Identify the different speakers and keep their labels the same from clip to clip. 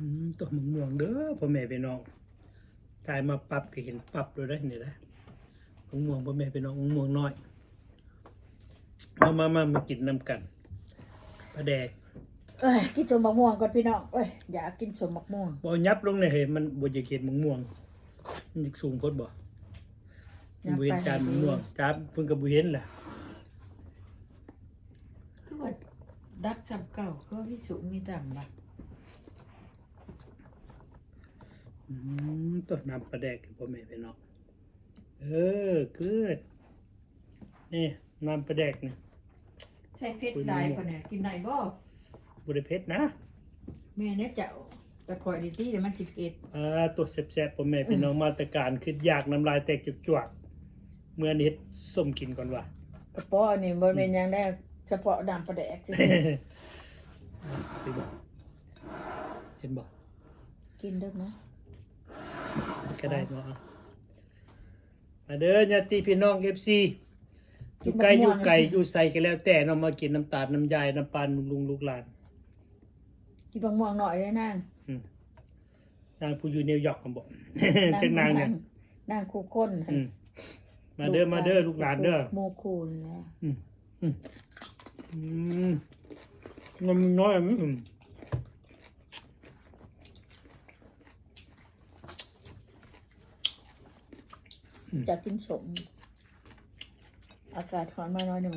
Speaker 1: อืมตัวมะม่วงเด้อพ่อแม่พี่น้องตายมาปรับก็เห็นปรับเลยได้นี่นะมะม่วงพ่อแม่พี่น้องมะม่วงน้อยมามามามากินน้ำกันปลาแดก
Speaker 2: เอ้ยกินสมบักม่วงก่อนพี่น้องเอ้ยอยากกินสมบักม่วง
Speaker 1: บ่ยับลงในเห็นมันบ่จะเห็นมะม่วงมันจะสูงโพดบ่มันบ่เห็นจานมะม่วงจานเพิ่นก็บ่เห็นแหละ
Speaker 2: คือว่าดักจำเก่าคือว่าพี่สุมีดำบัก
Speaker 1: อืม ต้นน้ำปลาแดกพ่อแม่พี่น้องเออเกิดนี่น้ำปลาแดกนี่
Speaker 2: ใส่เพชรลายคนเนี่ยกินได้บ่
Speaker 1: บ่ได้เผ็ดนะ
Speaker 2: แม่เนี่ยเจ้าแต่คอยดีที่แต่มันสิเผ็ด
Speaker 1: อ่าตัวแซ่บๆพ่อแม่พี่น้องมาตรการคืออยากน้ำลายแตกจุกจวกๆเมื่อนี้เฮ็ดส้มกินก่อนว่ะ
Speaker 2: กระป๋อนี่บ่เป็นหยังได้เฉพาะดำประแดกซื่อ
Speaker 1: เห็นบ่เห็นบ่
Speaker 2: ๆกินได้ไหม
Speaker 1: ก็ได้เนาะมาเด้อญาติพี่น้อง FC อยู่ไกลอยู่ไกลอยู่ไสก็แล้วแต่เนาะมากินน้ำตาลน้ำยายน้ำปานลุงลูกหลาน
Speaker 2: กินบักม่วงหน่อยได้นาง
Speaker 1: อืมนางผู้อยู่นิวยอร์กกันบ่จังนางเนี่ย
Speaker 2: นางคู่คน
Speaker 1: อืมมาเด้อมาเด้อลูกหลานเด้อ
Speaker 2: โมคูนแหละ
Speaker 1: อืมอืมอืมมันน้อยมั้ อืม
Speaker 2: จะกินสม อากาศร้อนมาหน่อยหนึ่ง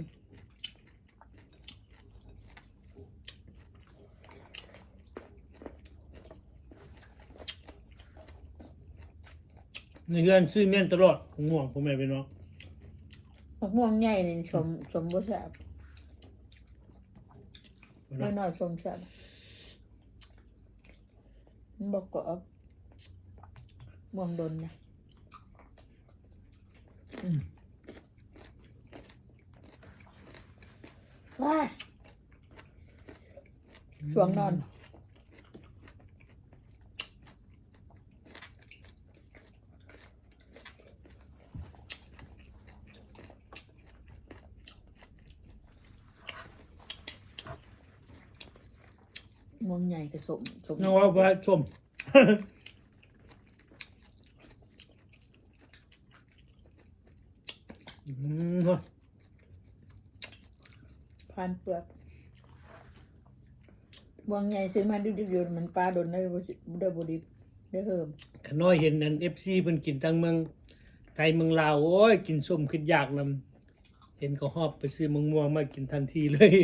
Speaker 1: ในเรือนซื้อเมี่ยนตลอดง่วงพ่อแม่พี่น้อง
Speaker 2: บักม่วงใหญ่นี่ชมชมบ่แซ่บ
Speaker 1: นะ
Speaker 2: น้อยๆชมแซ่บมันบอกกรอบม่วงดนนะ ว้าช่วงนอนม่วงใหญ่กับสมสม
Speaker 1: น้องว่าว่าชม อืมเนาะ
Speaker 2: พาน เปลือกม่วงใหญ่ซื้อมาดิบๆอยู่มันปลาดนได้บ่สิได้บ่ดิบได้เฮิม
Speaker 1: ขน้อยเห็นนั่น FC เพิ่นกินทั้งเมือง ไทยเมืองลาวโอ้ยกินส้มขึ้นยากนำเห็นก็ฮอบไปซื้อมะม่วงมากินทันทีเลย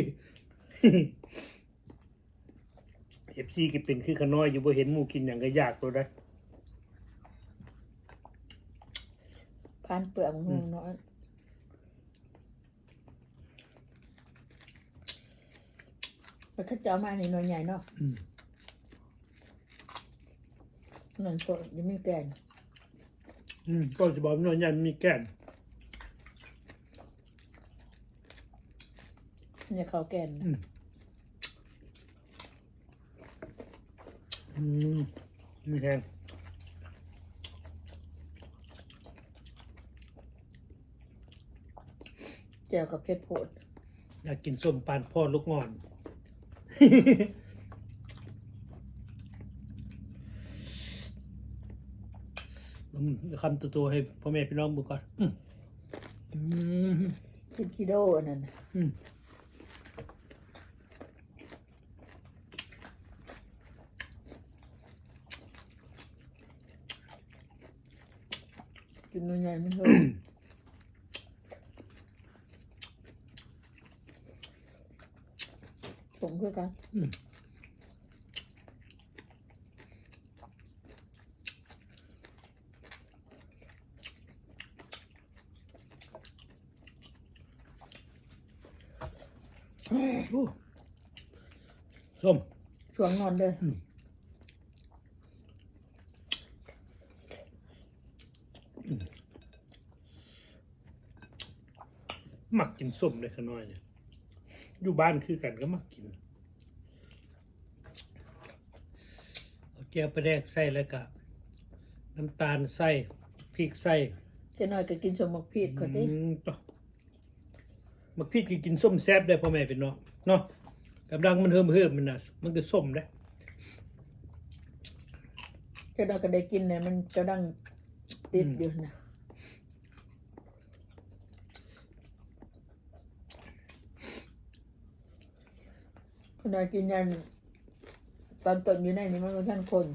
Speaker 1: FC ก็เป็นคือขน้อยอยู่บ่เห็นหมู่กินหยังก็ยากตัวได้
Speaker 2: พานเปลือกม่วงน้อย แล้วถ้าเจ้ามานี่หน่อยใหญ่เนาะ
Speaker 1: อืม
Speaker 2: หนึ่งตัวยังมีแกน
Speaker 1: อืมก็จะบอกว่าน้อยใหญ่มีแก่น
Speaker 2: เนี่ยเขาแกน
Speaker 1: อืมอืมมีแฮง
Speaker 2: เจียวกับเพชรโพด
Speaker 1: อยากกินส้มปานพ่อลูกงอนอืม คำตัวๆให้พ่อแม่พี่น้องบุกก่อนอืม
Speaker 2: เป็นกิโดอันนั้นน่ะ
Speaker 1: อืม
Speaker 2: กินน่อยใหญ่ไม่เท่า สมคือกัน
Speaker 1: โอ้ส้ม
Speaker 2: ช่วงนอนเด้ออ
Speaker 1: มมักกินส้มเลยขน้อยเนี่ย อยู่บ้านคือกันก็มักกินเอาแก้วไปแดกใส่แล้วก็น้ำตาลใส่พริกใส่
Speaker 2: เจะน้อยก็กินสมบักพีดเขาติ
Speaker 1: อืมต่อมักพริกก็กินส้มแซ่บได้พ่อแม่เป็นเนาะเนาะกำลังมันเฮิมเฮิมๆมันนะมันก็ส้มได้
Speaker 2: ก็เราก็ได้กินเนี่ยมันกำลังติดอยู่นะ คนเรากินยันตอนต้นอยู่ในนี่มันเป็นท่านคน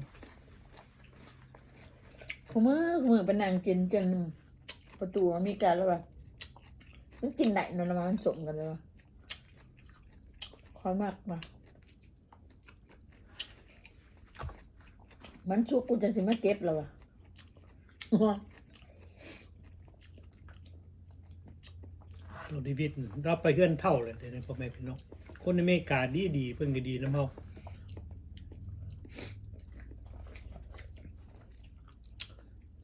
Speaker 2: ผมมือผมมือเป็นนางกินจนประตูมีการแล้วแบบมันกินไหนนอนมามันสมกันเลยวะคอยมากมามันชุกกูจะสิมาเก็บแล้ววะ
Speaker 1: ตัวดีวิตเราไปเฮือนเท่าเลยเดี๋ยวนี้พ่อแม่พี่น้อง คนอเมริกาดีดีๆเพิ่นก็ดีนะเฮา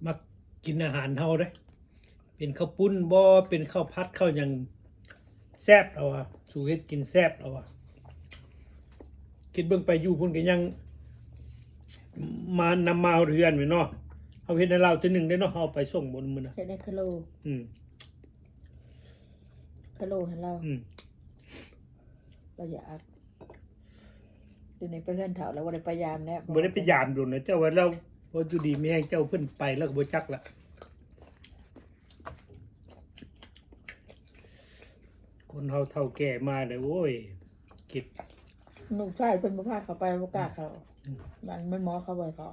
Speaker 1: มากินอาหารเฮาเด้เป็นข้าวปุ้นบ่เป็นข้าวพัดข้าวหยังแซ่บเอาอะสู่เฮ็ดกินแซ่บเอาอะคิดเบิ่งไปอยู่พุ่นก็ยังมานำมาเอาเรือนไว้เนาะเอาเฮ็ดให้เราตัวหนึงได้เนาะเอาไปส่งบนมื้อน่ะ
Speaker 2: เห็นในคาโล
Speaker 1: อืม
Speaker 2: คาโลเห็นเรา
Speaker 1: อืม
Speaker 2: เราอยากดูในเพื่อนเถาแล้วว่าได้พยายามแล้ว
Speaker 1: บ่ได้ไปยามดูนะเจ้าว่าเราบ่อยู่ดีมีแฮงเจ้าเพิ่นไปแล้วก็บ่จักละคนเฮาเฒ่าแก่มาเด้อโว้ยคิด
Speaker 2: หนุ่มชายเพิ่นบ่พาเขาไปบ่กล้าเขาบ้านมันหมอเขาบ่ให้เขา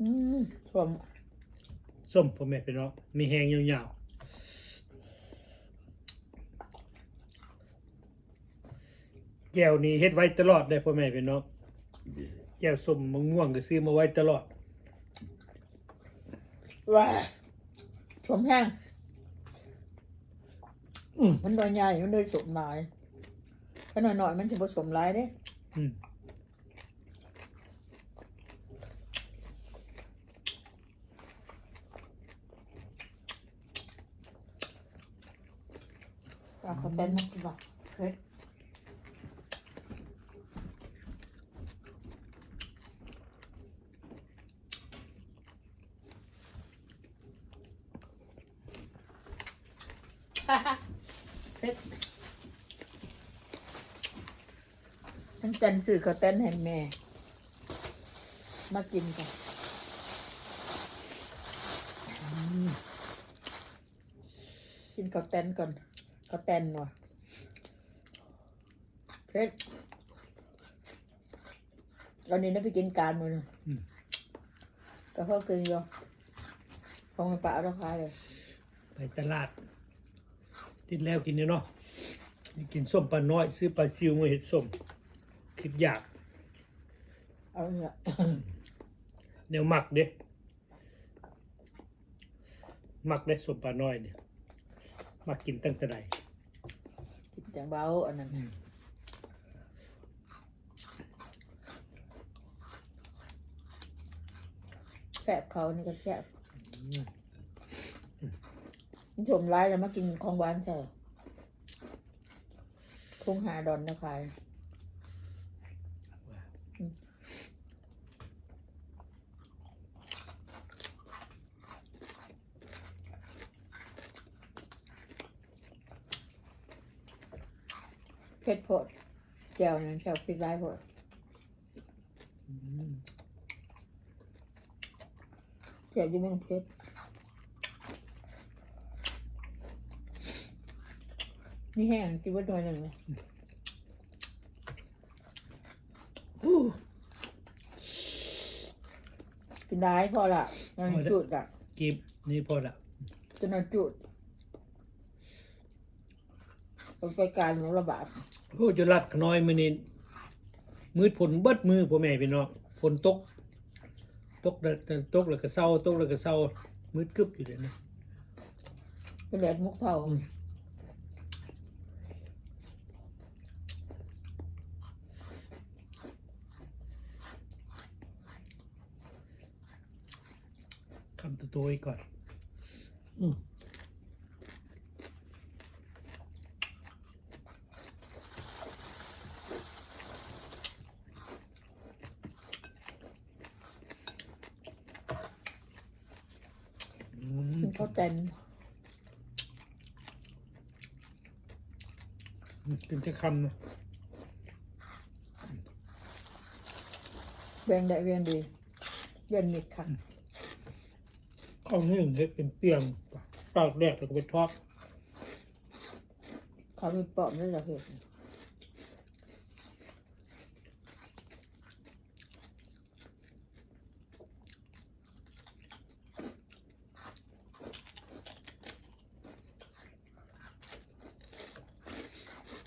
Speaker 2: อืมสวม
Speaker 1: ส้มพ่อแม่พี่น้องมีแฮงยาวๆ แก้วนี้เฮ็ดไว้ตลอดได้พ่อแม่พี่น้องแก้วส้มมะม่วงก็ซื้อมาไว้ตลอด
Speaker 2: ว่าสวมแห้ง
Speaker 1: อืม
Speaker 2: มันโดนใหญ่มันโดนสวมหลายถ้าหน่อยๆมันจะผสมหลายเด้
Speaker 1: อืม
Speaker 2: ตาเขาเต้นนักบ่เฮ็ด เฮ็ดทั้งจันสื่อเขาเต้นให้แม่ มากินกันกินข้าวเต้นก่อนข้าวเต้นว่ะเพชรวันนี้น่าไปกินการมือนะก็เพิ่งกินอยู่ของมันปลาเราขายเลย
Speaker 1: ไปตลาด ติดแล้วกินเนี่ยเนาะกินส้มปลาน้อย ซื้อปลาซิวมาเฮ็ดส้มคิดอยาก
Speaker 2: เอาเนี่ย
Speaker 1: แนวหมักเด้หมักได้ส้มปลาน้อยเนี่ยมักกินตั้งแต่ใด
Speaker 2: กินแต่เบาอันนั้นแสบเขานี่ก็แสบ มันชมร้ายแล้วมากินของหวานใช่ทุ่งหาดอนนะขายเผ็ดโพดแจ่วนั่นแจ่วพริกร้ายโพดแจ่วยี่เมืองเพชร นี่แห้งกินว่าหน่วยหนึ่งเลย
Speaker 1: อู้
Speaker 2: กินได้พอละนั่นจุดอะ
Speaker 1: กิบนี่พอละ
Speaker 2: จนนั่นจุดมันไปการของระบาด
Speaker 1: โอ้จะรัดขน้อยมื้อนี้มืดฝนเบิดมือพ่อแม่พี่น้องฝนตก ตกแล้วตกแล้วก็เศร้าตกแล้วก็เศร้ามืดกึบอยู่เลยนะ
Speaker 2: เป็นแดดมุกเท่า
Speaker 1: คำตัวตัวไว้ก่อนอืมอืม
Speaker 2: กินข้าวเต็น
Speaker 1: กินจะคำนะ
Speaker 2: แบ่งได้แบ่งดีเย็นมิดค่ะ
Speaker 1: ข้าวนึ่งให้เป็นเปียงตากแดดแล้วก็ไปทอด
Speaker 2: เขามีปอมด้วยเหรอเพื่อน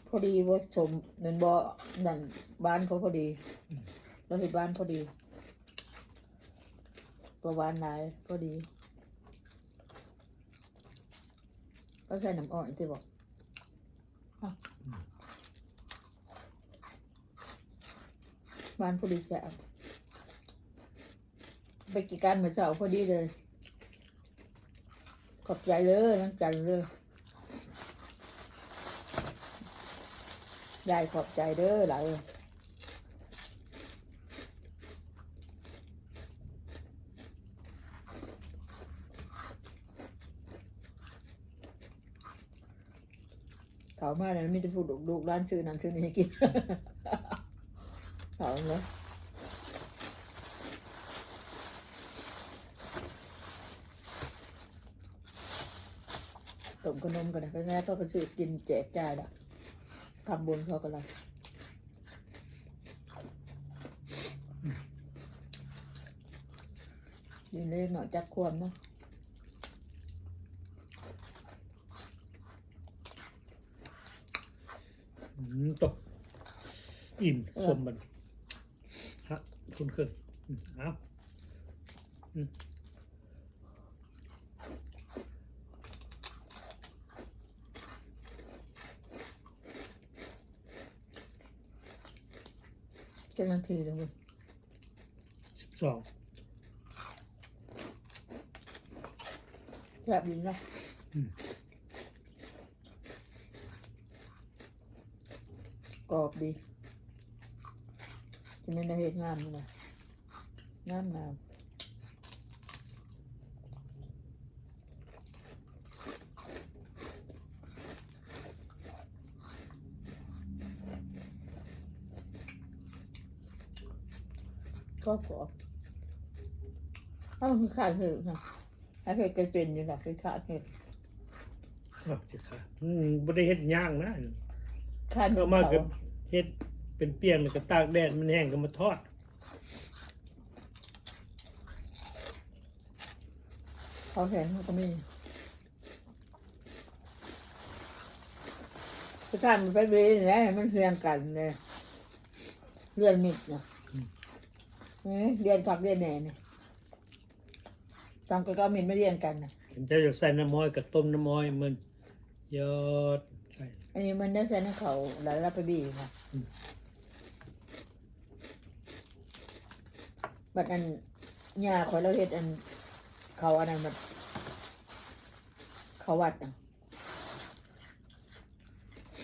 Speaker 2: พอดีว่าสมเงินบ่นั่นบ้านเขาพอดี เราเห็นบ้านพอดีประวานหลายพอดี ก็ใส่น้ำอ้อยที่บอกอ้าวบ้านพอดีแซ่บไปกี่การเหมือนเสาพอดีเลย ขอบใจเลยน้องจันเลยยายขอบใจเด้อหลาย มาแล้วมีแต่พูดลูกร้านชื่อนั้นชื่อนี้ให้กินเขาเนาะต้มขนมกันนะเพราะงั้นเขาก็ซื้อกินแจกจ่ายละทำบุญเขากันละยินเล่นหน่อยจักควมเนาะ
Speaker 1: อืม ตกอิ่มสมบันฮะคุณเคยอืมเอาอืม
Speaker 2: เจ้าหน้าที่เลยเว้ย
Speaker 1: สิบสอง
Speaker 2: แบบนี้นะ กรอบดีจะไม่ได้เห็นงามเลยงามงามก็กรอบเอ้าคือขาดเห็ดนะขาดเห็ดกันเป็นอยู่นะคือขาดเห็ด
Speaker 1: อ้าวจะค่ะอืมบ่ได้เฮ็ดย่างนะ
Speaker 2: ขาด
Speaker 1: ก็
Speaker 2: เห็ด
Speaker 1: มา
Speaker 2: เขา
Speaker 1: กับเฮ็ดเป็นเปียงแล้วก็ตากแดดมันแห้งก็มาทอด
Speaker 2: เขาเห็นเขาก็มีสถานมันไปเรียนแล้วมันเรียงกันเลยเรียนมิดนะเอ้ยเรียนกับเรียนแหน่เนี่ยตอนก็ก็มิดไม่เรียนกันนะ
Speaker 1: เห็นเจ้าอยากใส่น้ำม้อยกับต้มน้ำม้อยมันยอดใส่
Speaker 2: อันนี้มันได้ใช้ในเขาแล้วรับไปบีค่ะ บัดอันยาคอยเราเฮ็ดอัน เขาอันนั้นมันเขาวัดอะ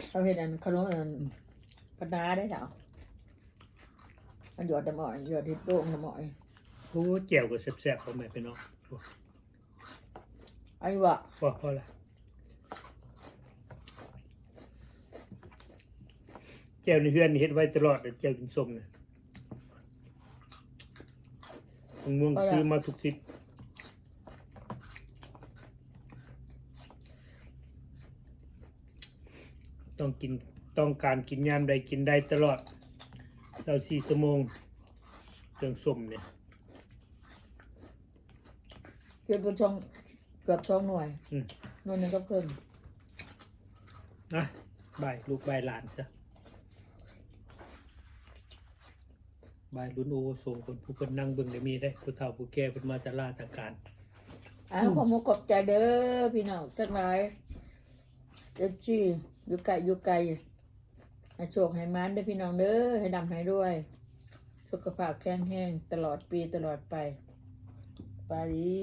Speaker 2: เราเฮ็ดอันขนมอันปนาได้เจ้ามันหยอดน้ำอ้อยหยอดเห็ดโด่งน้ำอ้อย
Speaker 1: โอ้แจ่วก็แซ่บๆพ่อแม่พี่น้องโอ้
Speaker 2: ไอ้วะ
Speaker 1: พอพอละ แจ่วในเฮือนนี่เฮ็ดไว้ตลอดเลยแจ่วกินส้มเนี่ยมะม่วงซื้อมาทุกทิศต้องกินต้องการกินยามใดกินได้ตลอดเช้าสี่ชั่วโมงเครื่องส้มเนี่ย
Speaker 2: เกือบช่องเกือบช่องหน่วย
Speaker 1: อืม
Speaker 2: หน่วยหนึงก็เพิ่ม
Speaker 1: นะบายลูกบายหลานซะ บายรุ่นโอโซคนผู้เป็นนั่งเบิ่งได้มีได้ผู้เฒ่าผู้แก่เป็นมาตลาดตางการ
Speaker 2: อ้าวขอมกบใจเด้อพี่น้องจักหลายเอฟจีอยู่ไกลอยู่ไกลให้โชคให้มันได้พี่น้องเด้อให้ดำให้ด้วย สุขภาพแข็งแรงตลอดปีตลอดไป ไปดี